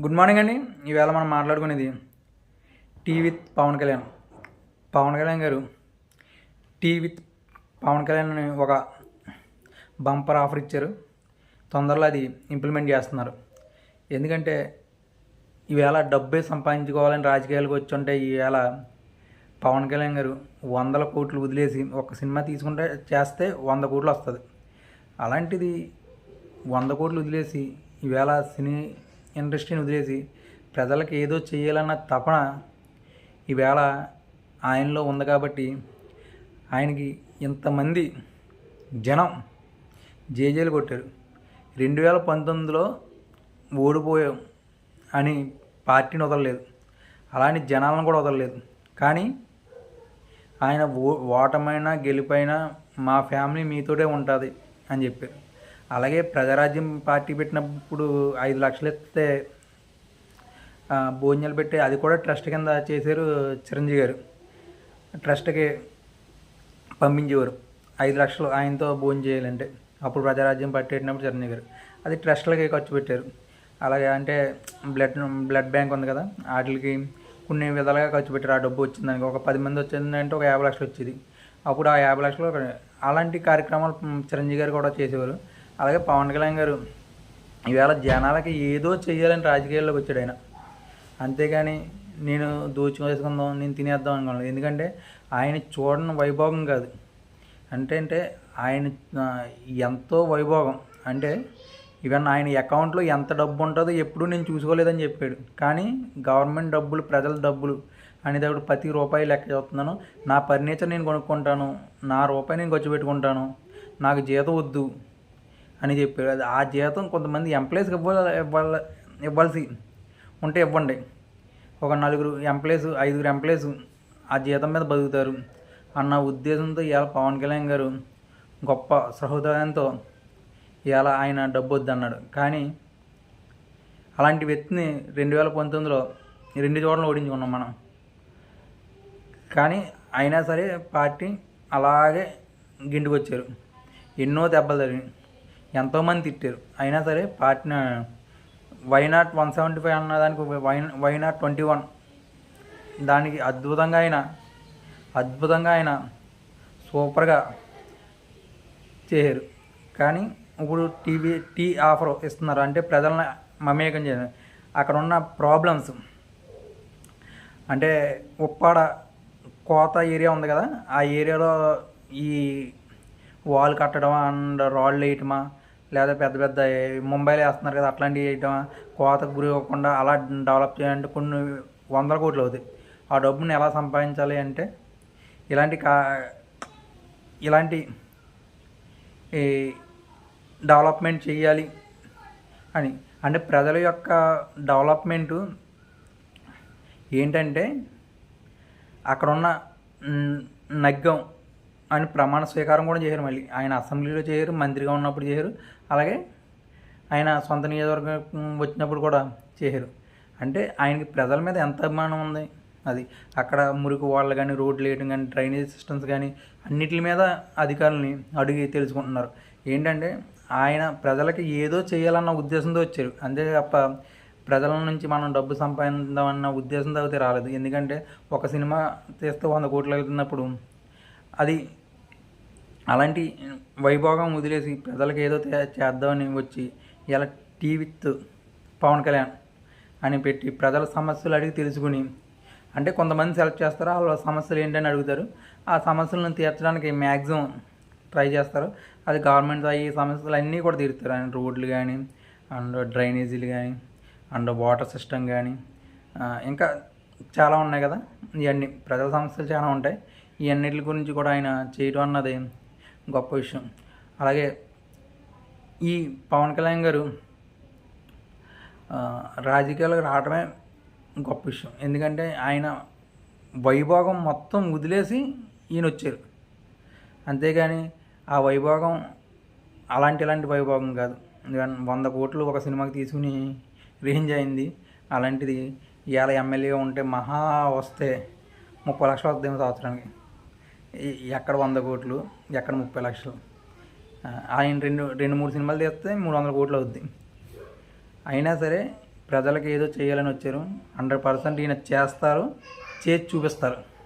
Good morning అండి. ఈవేళ మనం మాట్లాడుకునేది tea with Pawan Kalyan. Pawan Kalyan garu tea with Pawan Kalyan అని ఒక బంపర్ ఆఫర్ ఇచ్చారు. తొందరలో అది ఇంప్లిమెంట్ చేస్తున్నారు. ఎందుకంటే ఈవేళ డబ్బే సంపాదించుకోవాలని రాజకీయాలకు వచ్చి ఉంటే ఈవేళ పవన్ కళ్యాణ్ గారు వందల కోట్లు వదిలేసి ఒక సినిమా తీసుకుంటే చేస్తే వంద కోట్లు వస్తుంది. అలాంటిది వంద కోట్లు వదిలేసి ఈవేళ సినీ ఇండస్ట్రీని వదిలేసి ప్రజలకు ఏదో చేయాలన్న తపన ఈవేళ ఆయనలో ఉంది కాబట్టి ఆయనకి ఇంతమంది జనం జేజేలు కొట్టారు. రెండు వేల పంతొమ్మిదిలో ఓడిపోయాం అని పార్టీని వదలలేదు. అలానే జనాలను కూడా వదలలేదు. కానీ ఆయన ఓ ఓటమైనా గెలిపైనా మా ఫ్యామిలీ మీతోటే ఉంటుంది అని చెప్పారు. అలాగే ప్రజారాజ్యం పార్టీ పెట్టినప్పుడు ఐదు లక్షలు ఇస్తే భోజనాలు పెట్టి అది కూడా ట్రస్ట్ కింద చేశారు చిరంజీవి గారు. ట్రస్ట్కి పంపించేవారు. ఐదు లక్షలు ఆయనతో భోజనం చేయాలంటే. అప్పుడు ప్రజారాజ్యం పార్టీ పెట్టినప్పుడు చిరంజీవి గారు. అది ట్రస్ట్లకి ఖర్చు పెట్టారు. అలాగే అంటే బ్లడ్ బ్లడ్ బ్యాంక్ ఉంది కదా వాటికి కొన్ని విధాలుగా ఖర్చు పెట్టారు. ఆ డబ్బు వచ్చింది ఒక పది మంది వచ్చిందంటే ఒక యాభై లక్షలు వచ్చేది. అప్పుడు ఆ యాభై లక్షలు అలాంటి కార్యక్రమాలు చిరంజీవి గారు కూడా చేసేవారు. అలాగే పవన్ కళ్యాణ్ గారు ఈవేళ జనాలకి ఏదో చేయాలని రాజకీయాల్లోకి వచ్చాడు ఆయన. అంతేగాని నేను దోచుకోసుకుందాం నేను తినేద్దాం అనుకున్నాను ఎందుకంటే ఆయన చూడని వైభోగం కాదు. అంటే అంటే ఆయన ఎంతో వైభోగం. అంటే ఈవెన్ ఆయన అకౌంట్లో ఎంత డబ్బు ఉంటుందో ఎప్పుడూ నేను చూసుకోలేదని చెప్పాడు. కానీ గవర్నమెంట్ డబ్బులు ప్రజల డబ్బులు అనేటప్పుడు ప్రతి రూపాయి లెక్క చూస్తున్నాను. నా ఫర్నిచర్ నేను కొనుక్కుంటాను నా రూపాయి నేను ఖర్చు పెట్టుకుంటాను నాకు జీతం వద్దు అని చెప్పారు. అది ఆ జీతం కొంతమంది ఎంప్లాయీస్కి ఇవ్వాలి ఇవ్వాలి ఇవ్వాల్సి ఉంటే ఇవ్వండి. ఒక నలుగురు ఎంప్లాయీస్ ఐదుగురు ఎంప్లాయీస్ ఆ జీతం మీద బతుకుతారు. అన్న ఉద్దేశంతో ఇవాళ పవన్ కళ్యాణ్ గారు గొప్ప సహృదయంతో ఇవాళ ఆయన డబ్బు వద్దన్నాడు. కానీ అలాంటి వ్యక్తిని రెండు వేల పంతొమ్మిదిలో రెండు చోట్ల ఓడించుకున్నాం మనం. కానీ అయినా సరే పార్టీ అలాగే గిండుకొచ్చారు ఎన్నో దెబ్బలు తగినాయి ఎంతోమంది తిట్టారు. అయినా సరే partner why not one seventy five అన్న దానికి why why not twenty one. దానికి అద్భుతంగా ఆయన అద్భుతంగా ఆయన సూపర్గా చేశారు. కానీ ఇప్పుడు టీవీ టీ ఆఫర్ ఇస్తున్నారు. అంటే ప్రజలను మమేకం చేయడం అక్కడ ఉన్న ప్రాబ్లమ్స్. అంటే ఉప్పాడ కోత ఏరియా ఉంది కదా ఆ ఏరియాలో ఈ వాల్ కట్టడం అండ్ రాళ్ళు వేయటమా లేదా పెద్ద పెద్ద ముంబైలో వేస్తున్నారు కదా అట్లాంటివి వేయటమా కోతకు గురి అవ్వకుండా అలా డెవలప్ చేయాలంటే కొన్ని వందల కోట్లు అవుతాయి. ఆ డబ్బుని ఎలా సంపాదించాలి అంటే ఇలాంటి కా ఇలాంటి ఈ డెవలప్మెంట్ చేయాలి అని. అంటే ప్రజల యొక్క డెవలప్మెంటు ఏంటంటే అక్కడ ఉన్న నగ్గం ఆయన ప్రమాణ స్వీకారం కూడా చేశారు మళ్ళీ. ఆయన అసెంబ్లీలో చేయరు మంత్రిగా ఉన్నప్పుడు చేయరు. అలాగే ఆయన సొంత నియోజకవర్గం వచ్చినప్పుడు కూడా చేశారు అంటే ఆయనకి ప్రజల మీద ఎంత అభిమానం ఉంది? అది అక్కడ మురికి వాళ్ళు కానీ రోడ్లు వేయడం కానీ డ్రైనేజ్ సిస్టమ్స్ కానీ అన్నిటి మీద అధికారులని అడిగి తెలుసుకుంటున్నారు. ఏంటంటే ఆయన ప్రజలకి ఏదో చేయాలన్న ఉద్దేశంతో వచ్చారు. అంతే తప్ప ప్రజల నుంచి మనం డబ్బు సంపాదిద్దామన్న ఉద్దేశంతో అయితే రాలేదు. ఎందుకంటే ఒక సినిమా తీస్తే వంద కోట్లు అవుతున్నప్పుడు అది అలాంటి వైభోగం వదిలేసి ప్రజలకు ఏదో చేద్దామని వచ్చి ఇలా టీ విత్ పవన్ కళ్యాణ్ అని పెట్టి ప్రజల సమస్యలు అడిగి తెలుసుకుని అంటే కొంతమంది సెలెక్ట్ చేస్తారు వాళ్ళ సమస్యలు ఏంటని అడుగుతారు. ఆ సమస్యలను తీర్చడానికి మ్యాక్సిమం ట్రై చేస్తారు. అది గవర్నమెంట్ ఈ సమస్యలు అన్నీ కూడా తీరుతారు. అండ్ రోడ్లు కానీ అండ్ డ్రైనేజీలు కానీ అండ్ వాటర్ సిస్టమ్ కానీ ఇంకా చాలా ఉన్నాయి కదా. ఇవన్నీ ప్రజల సమస్యలు చాలా ఉంటాయి. ఇవన్నిటి గురించి కూడా ఆయన చేయడం అన్నది గొప్ప విషయం. అలాగే ఈ పవన్ కళ్యాణ్ గారు రాజకీయాలకు రావడమే గొప్ప విషయం. ఎందుకంటే ఆయన వైభోగం మొత్తం వదిలేసి ఈయన వచ్చారు. అంతేగాని ఆ వైభోగం అలాంటి ఇలాంటి వైభోగం కాదు. ఎందుకంటే వంద కోట్లు ఒక సినిమాకి తీసుకుని రేంజ్ అయింది. అలాంటిది ఇవాళ ఎమ్మెల్యేగా ఉంటే మహా వస్తే ముప్పై లక్షలు వస్తుంది సంవత్సరానికి. ఎక్కడ వంద కోట్లు ఎక్కడ ముప్పై లక్షలు. ఆయన రెండు రెండు మూడు సినిమాలు తీస్తే మూడు వందల కోట్లు అవుద్ది. అయినా సరే ప్రజలకు ఏదో చేయాలని వచ్చారు. హండ్రెడ్ పర్సెంట్ ఈయన చేస్తారు చేసి చూపిస్తారు.